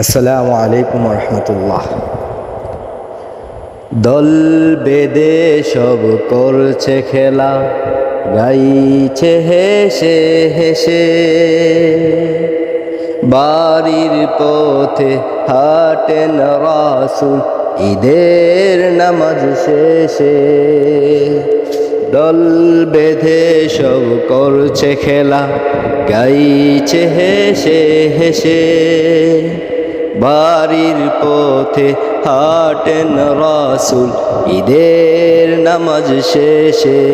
আসসালামু আলাইকুম রহমতুল্লাহ দল বেদে সব করছে খেলা, গাইছে হেসে হেসে। বাড়ির পথে হাটেন রাসুল, ঈদের নামাজ শেষে। দল বেঁধে সব করছে খেলা, গাইছে হেসে হেসে। বাড়ির পথে হাটেন রাসুল, ঈদের নামাজ শেষে।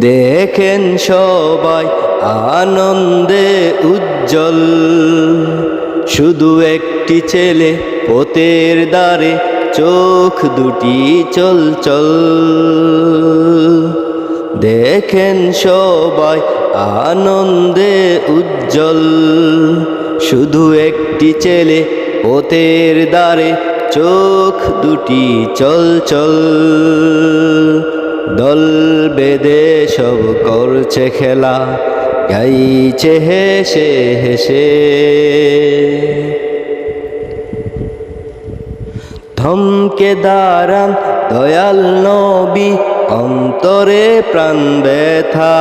দেখেন সবাই আনন্দে উজ্জ্বল। শুধু একটি ছেলে পথের দ্বারে চোখ দুটি চল চল দেখেন সবাই আনন্দে উজ্জ্বল। শুধু একটি ছেলে পথের দ্বারে চোখ দুটি চল চল। দল বেদে সব করছে খেলা, গাইছে হেসে হেসে। থমকে দাঁড়ান দয়াল নবী, অন্তরে প্রাণ ব্যথা।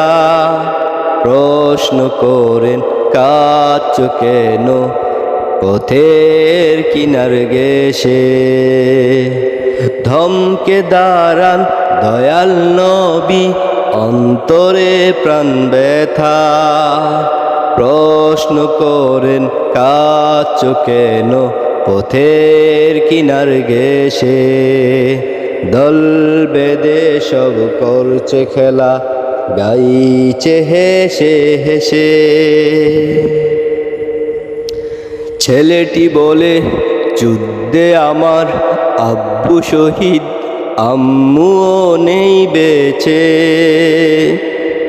প্রশ্ন করেন কাচ কেন? পথের কিনার গেছে ধমকে দাঁড়ান দয়াল নবী, অন্তরে প্রাণ ব্যথা। প্রশ্ন করেন কাচ কেন? পথের কিনার গেছে দল বেদে সব করছে খেলা। গাইছে হেসে হেসে। ছেলেটি বলে, যুদ্ধে আমার আব্বু শহীদ, আম্মুও নেই বেছে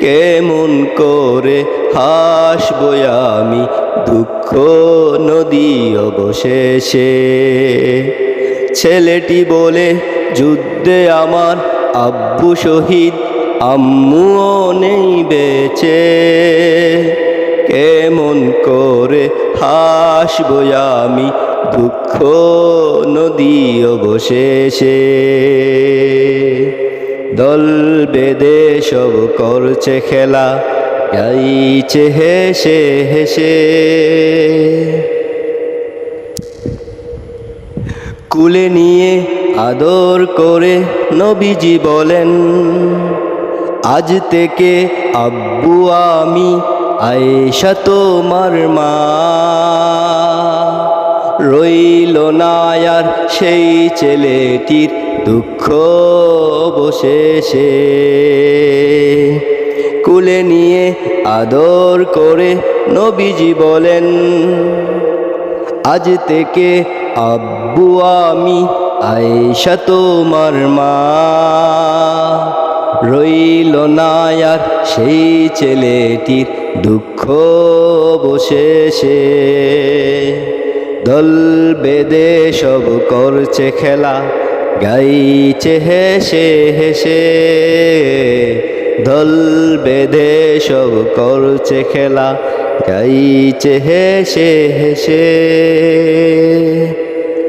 কেমন করে হাসব আমি দুঃখ নদী অবশেষে? ছেলেটি বলে, যুদ্ধে আমার আব্বু শহীদ আম্মুও নেই বেছে কেমন করে হাসব আমি দুঃখ নদী অবশেষে? দল বেদে সব করছে খেলা, গাইছে হেসে হেসে। কুলে নিয়ে আদর করে নবীজি বলেন আজ থেকে আব্বু, আমি আয়েশা তোমার মা। রইল না আর সেই ছেলেটির দুঃখ বসেছে কুলে নিয়ে আদর করে নবীজি বলেন, আজ থেকে আব্বু, আমি আয়েশা তোমার মা। রইল না আর সেই ছেলেটির দুঃখ বসেছে দল বেদে সব করছে খেলা, গাইছে হেসে হেসে। দল বেদে সব করছে খেলা, গাইছে হেসে হেসে।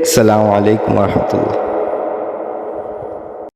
আসসালামু আলাইকুম রহমতুল্লাহ।